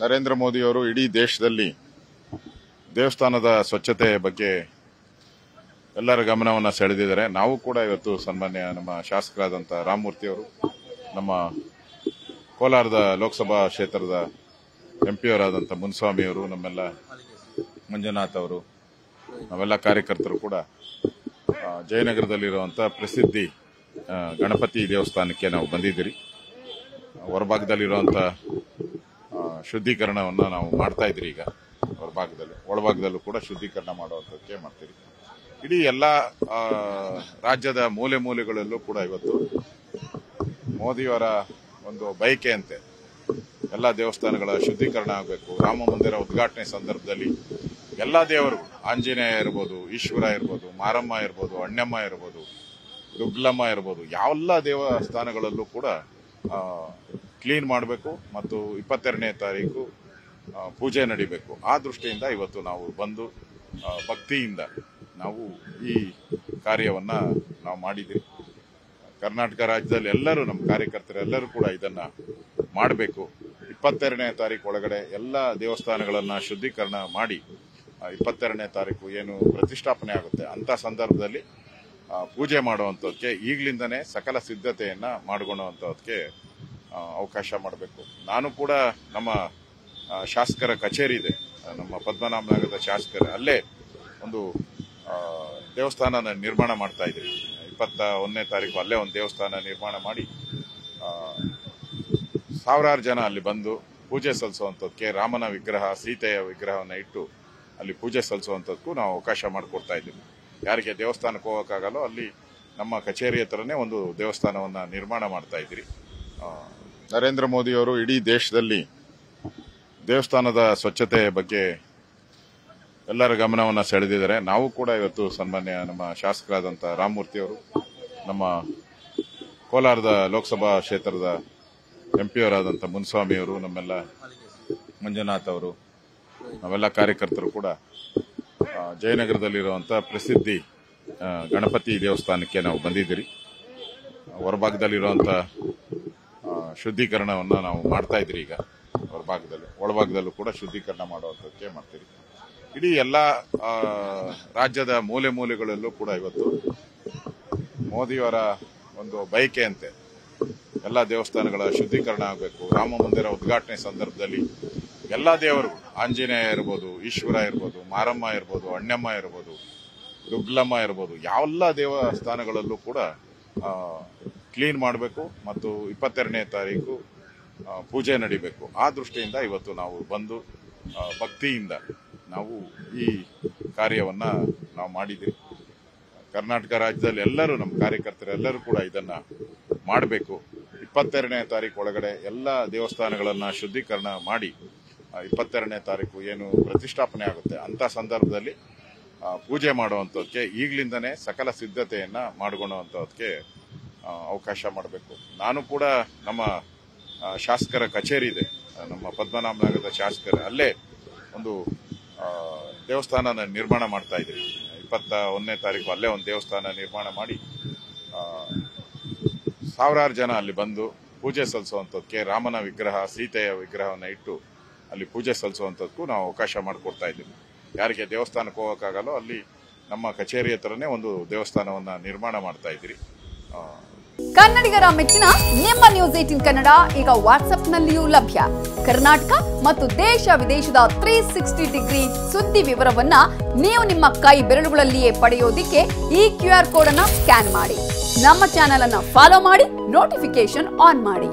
ನರೇಂದ್ರ ಮೋದಿಯವರು ಇಡೀ ದೇಶದಲ್ಲಿ ದೇವಸ್ಥಾನದ ಸ್ವಚ್ಛತೆ ಬಗ್ಗೆ ಎಲ್ಲರ ಗಮನವನ್ನು ಸೆಳೆದಿದ್ದಾರೆ. ನಾವು ಕೂಡ ಇವತ್ತು ಸನ್ಮಾನ್ಯ ನಮ್ಮ ಶಾಸಕರಾದಂಥ ರಾಮಮೂರ್ತಿಯವರು ನಮ್ಮ ಕೋಲಾರದ ಲೋಕಸಭಾ ಕ್ಷೇತ್ರದ ಎಂ ಪಿ ಅವರಾದಂಥ ಮುನ್ಸ್ವಾಮಿ ಅವರು, ನಮ್ಮೆಲ್ಲ ಮಂಜುನಾಥ್ ಅವರು, ನಾವೆಲ್ಲ ಕಾರ್ಯಕರ್ತರು ಕೂಡ ಜಯನಗರದಲ್ಲಿರುವಂಥ ಪ್ರಸಿದ್ಧಿ ಗಣಪತಿ ದೇವಸ್ಥಾನಕ್ಕೆ ನಾವು ಬಂದಿದ್ದೀರಿ. ಹೊರಭಾಗದಲ್ಲಿರುವಂಥ ಶುದ್ಧೀಕರಣವನ್ನು ನಾವು ಮಾಡ್ತಾ ಇದ್ರಿ ಈಗ. ಹೊರಭಾಗದಲ್ಲಿ ಒಳಭಾಗದಲ್ಲೂ ಕೂಡ ಶುದ್ಧೀಕರಣ ಮಾಡುವಂಥದ್ದಕ್ಕೆ ಮಾಡ್ತೀರಿ. ಇಡೀ ಎಲ್ಲ ರಾಜ್ಯದ ಮೂಲೆ ಮೂಲೆಗಳಲ್ಲೂ ಕೂಡ ಇವತ್ತು ಮೋದಿಯವರ ಒಂದು ಬಯಕೆಯಂತೆ ಎಲ್ಲ ದೇವಸ್ಥಾನಗಳ ಶುದ್ಧೀಕರಣ ಆಗಬೇಕು. ರಾಮ ಮಂದಿರ ಉದ್ಘಾಟನೆ ಸಂದರ್ಭದಲ್ಲಿ ಎಲ್ಲ ದೇವರು ಆಂಜನೇಯ ಇರ್ಬೋದು, ಈಶ್ವರ ಇರ್ಬೋದು, ಮಾರಮ್ಮ ಇರ್ಬೋದು, ಅಣ್ಣಮ್ಮ ಇರ್ಬೋದು, ದುಗ್ಲಮ್ಮ ಇರ್ಬೋದು ಯಾವೆಲ್ಲ ದೇವಸ್ಥಾನಗಳಲ್ಲೂ ಕೂಡ ಕ್ಲೀನ್ ಮಾಡಬೇಕು ಮತ್ತು ಇಪ್ಪತ್ತೆರಡನೇ ತಾರೀಕು ಪೂಜೆ ನಡಿಬೇಕು. ಆ ದೃಷ್ಟಿಯಿಂದ ಇವತ್ತು ನಾವು ಬಂದು ಭಕ್ತಿಯಿಂದ ನಾವು ಈ ಕಾರ್ಯವನ್ನು ನಾವು ಮಾಡಿದ್ದೀವಿ ಕರ್ನಾಟಕ ರಾಜ್ಯದಲ್ಲಿ ಎಲ್ಲರೂ, ನಮ್ಮ ಕಾರ್ಯಕರ್ತರೆಲ್ಲರೂ ಕೂಡ ಇದನ್ನು ಮಾಡಬೇಕು. ಇಪ್ಪತ್ತೆರಡನೇ ತಾರೀಕು ಒಳಗಡೆ ಎಲ್ಲ ದೇವಸ್ಥಾನಗಳನ್ನು ಶುದ್ಧೀಕರಣ ಮಾಡಿ ಇಪ್ಪತ್ತೆರಡನೇ ತಾರೀಕು ಏನು ಪ್ರತಿಷ್ಠಾಪನೆ ಆಗುತ್ತೆ ಅಂಥ ಸಂದರ್ಭದಲ್ಲಿ ಪೂಜೆ ಮಾಡುವಂಥದ್ದಕ್ಕೆ ಈಗಲಿಂದನೇ ಸಕಲ ಸಿದ್ಧತೆಯನ್ನು ಮಾಡಿಕೊಳ್ಳುವಂಥದ್ದಕ್ಕೆ ಅವಕಾಶ ಮಾಡಬೇಕು. ನಾನು ಕೂಡ ನಮ್ಮ ಶಾಸಕರ ಕಚೇರಿ ಇದೆ. ನಮ್ಮ ಪದ್ಮನಾಭನಗರದ ಶಾಸಕರ, ಅಲ್ಲೇ ಒಂದು ದೇವಸ್ಥಾನ ದೇವಸ್ಥಾನನ ನಿರ್ಮಾಣ ಮಾಡ್ತಾ ಇದ್ದೀವಿ ಇಪ್ಪತ್ತ ಒಂದನೇ ತಾರೀಕು ಅಲ್ಲೇ ಒಂದು ದೇವಸ್ಥಾನ ನಿರ್ಮಾಣ ಮಾಡಿ ಸಾವಿರಾರು ಜನ ಅಲ್ಲಿ ಬಂದು ಪೂಜೆ ಸಲ್ಲಿಸುವಂಥದ್ದಕ್ಕೆ ರಾಮನ ವಿಗ್ರಹ, ಸೀತೆಯ ವಿಗ್ರಹವನ್ನು ಇಟ್ಟು ಅಲ್ಲಿ ಪೂಜೆ ಸಲ್ಲಿಸುವಂಥದ್ದಕ್ಕೂ ನಾವು ಅವಕಾಶ ಮಾಡಿಕೊಡ್ತಾ ಇದ್ದೀವಿ. ಯಾರಿಗೆ ದೇವಸ್ಥಾನಕ್ಕೆ ಹೋಗೋಕ್ಕಾಗಲ್ಲೋ, ಅಲ್ಲಿ ನಮ್ಮ ಕಚೇರಿ ಹತ್ರನೇ ಒಂದು ದೇವಸ್ಥಾನವನ್ನು ನಿರ್ಮಾಣ ಮಾಡ್ತಾ ಇದ್ದೀರಿ. ನರೇಂದ್ರ ಮೋದಿಯವರು ಇಡೀ ದೇಶದಲ್ಲಿ ದೇವಸ್ಥಾನದ ಸ್ವಚ್ಛತೆ ಬಗ್ಗೆ ಎಲ್ಲರ ಗಮನವನ್ನು ಸೆಳೆದಿದ್ದಾರೆ. ನಾವು ಕೂಡ ಇವತ್ತು ಸನ್ಮಾನ್ಯ ನಮ್ಮ ಶಾಸಕರಾದಂಥ ರಾಮಮೂರ್ತಿಯವರು ನಮ್ಮ ಕೋಲಾರದ ಲೋಕಸಭಾ ಕ್ಷೇತ್ರದ ಎಂ ಪಿ ಅವರಾದಂಥ ಮುನ್ಸ್ವಾಮಿ ಅವರು ನಮ್ಮೆಲ್ಲ ಮಂಜುನಾಥ್ ಅವರು, ನಾವೆಲ್ಲ ಕಾರ್ಯಕರ್ತರು ಕೂಡ ಜಯನಗರದಲ್ಲಿರುವಂಥ ಪ್ರಸಿದ್ಧಿ ಗಣಪತಿ ದೇವಸ್ಥಾನಕ್ಕೆ ನಾವು ಬಂದಿದ್ದೀರಿ. ಹೊರಭಾಗದಲ್ಲಿರುವಂಥ ಶುದ್ಧೀಕರಣವನ್ನು ನಾವು ಮಾಡ್ತಾ ಇದ್ದೀರಿ ಈಗ. ಹೊರಭಾಗದಲ್ಲಿ, ಒಳಭಾಗದಲ್ಲೂ ಕೂಡ ಶುದ್ಧೀಕರಣ ಮಾಡುವಂಥದ್ದಕ್ಕೆ ಮಾಡ್ತೀರಿ. ಇಡೀ ಎಲ್ಲ ರಾಜ್ಯದ ಮೂಲೆ ಮೂಲೆಗಳಲ್ಲೂ ಕೂಡ ಇವತ್ತು ಮೋದಿಯವರ ಒಂದು ಬಯಕೆಯಂತೆ ಎಲ್ಲ ದೇವಸ್ಥಾನಗಳ ಶುದ್ಧೀಕರಣ ಆಗಬೇಕು. ರಾಮ ಮಂದಿರ ಉದ್ಘಾಟನೆ ಸಂದರ್ಭದಲ್ಲಿ ಎಲ್ಲ ದೇವರು, ಆಂಜನೇಯ ಇರ್ಬೋದು, ಈಶ್ವರ ಇರ್ಬೋದು, ಮಾರಮ್ಮ ಇರ್ಬೋದು, ಅಣ್ಣಮ್ಮ ಇರ್ಬೋದು ದುಗ್ಲಮ್ಮ ಇರ್ಬೋದು ಯಾವೆಲ್ಲ ದೇವಸ್ಥಾನಗಳಲ್ಲೂ ಕೂಡ ಕ್ಲೀನ್ ಮಾಡಬೇಕು ಮತ್ತು ಇಪ್ಪತ್ತೆರಡನೇ ತಾರೀಕು ಪೂಜೆ ನಡಿಬೇಕು. ಆ ದೃಷ್ಟಿಯಿಂದ ಇವತ್ತು ನಾವು ಬಂದು ಭಕ್ತಿಯಿಂದ ನಾವು ಈ ಕಾರ್ಯವನ್ನು ನಾವು ಮಾಡಿದ್ದೀವಿ. ಕರ್ನಾಟಕ ರಾಜ್ಯದಲ್ಲಿ ಎಲ್ಲರೂ, ನಮ್ಮ ಕಾರ್ಯಕರ್ತರು ಎಲ್ಲರೂ ಕೂಡ ಇದನ್ನು ಮಾಡಬೇಕು. ಇಪ್ಪತ್ತೆರಡನೇ ತಾರೀಕು ಒಳಗಡೆ ಎಲ್ಲ ದೇವಸ್ಥಾನಗಳನ್ನು ಶುದ್ಧೀಕರಣ ಮಾಡಿ ಇಪ್ಪತ್ತೆರಡನೇ ತಾರೀಕು ಏನು ಪ್ರತಿಷ್ಠಾಪನೆ ಆಗುತ್ತೆ ಅಂತ ಸಂದರ್ಭದಲ್ಲಿ ಪೂಜೆ ಮಾಡುವಂಥದ್ದಕ್ಕೆ ಈಗಲಿಂದನೇ ಸಕಲ ಸಿದ್ಧತೆಯನ್ನ ಮಾಡಿಕೊಳ್ಳುವಂಥದ್ದಕ್ಕೆ ಅವಕಾಶ ಮಾಡಬೇಕು. ನಾನು ಕೂಡ ನಮ್ಮ ಶಾಸಕರ ಕಚೇರಿ ಇದೆ. ನಮ್ಮ ಪದ್ಮನಾಭನಗರದ ಶಾಸಕರ, ಅಲ್ಲೇ ಒಂದು ದೇವಸ್ಥಾನ ದೇವಸ್ಥಾನನ ನಿರ್ಮಾಣ ಮಾಡ್ತಾ ಇದ್ದೀವಿ ಇಪ್ಪತ್ತ ಒಂದನೇ ತಾರೀಕು ಅಲ್ಲೇ ಒಂದು ದೇವಸ್ಥಾನ ನಿರ್ಮಾಣ ಮಾಡಿ ಸಾವಿರಾರು ಜನ ಅಲ್ಲಿ ಬಂದು ಪೂಜೆ ಸಲ್ಲಿಸುವಂಥದ್ದಕ್ಕೆ ರಾಮನ ವಿಗ್ರಹ, ಸೀತೆಯ ವಿಗ್ರಹವನ್ನು ಇಟ್ಟು ಅಲ್ಲಿ ಪೂಜೆ ಸಲ್ಲಿಸುವಂಥದ್ದಕ್ಕೂ ನಾವು ಅವಕಾಶ ಮಾಡಿಕೊಡ್ತಾ ಇದ್ದೀವಿ. ಯಾರಿಗೆ ದೇವಸ್ಥಾನಕ್ಕೆ ಹೋಗೋಕ್ಕಾಗಲ್ಲೋ, ಅಲ್ಲಿ ನಮ್ಮ ಕಚೇರಿ ಹತ್ರನೇ ಒಂದು ದೇವಸ್ಥಾನವನ್ನು ನಿರ್ಮಾಣ ಮಾಡ್ತಾ ಇದ್ದೀರಿ. ಕನ್ನಡಿಗರ ಮೆಚ್ಚಿನ ನಿಮ್ಮ ನ್ಯೂಸ್ ಏಟಿನ್ ಕನ್ನಡ ಈಗ ವಾಟ್ಸ್ಆಪ್ನಲ್ಲಿಯೂ ಲಭ್ಯ. ಕರ್ನಾಟಕ ಮತ್ತು ದೇಶ ವಿದೇಶದ ತ್ರೀ ಸಿಕ್ಸ್ಟಿ ಡಿಗ್ರಿ ಸುದ್ದಿ ವಿವರವನ್ನ ನೀವು ನಿಮ್ಮ ಕೈ ಬೆರಳುಗಳಲ್ಲಿಯೇ ಪಡೆಯೋದಿಕ್ಕೆ ಈ ಕ್ಯೂ ಆರ್ ಕೋಡ್ ಅನ್ನ ಸ್ಕ್ಯಾನ್ ಮಾಡಿ. ನಮ್ಮ ಚಾನೆಲ್ ಅನ್ನ ಫಾಲೋ ಮಾಡಿ ನೋಟಿಫಿಕೇಶನ್ ಆನ್ ಮಾಡಿ.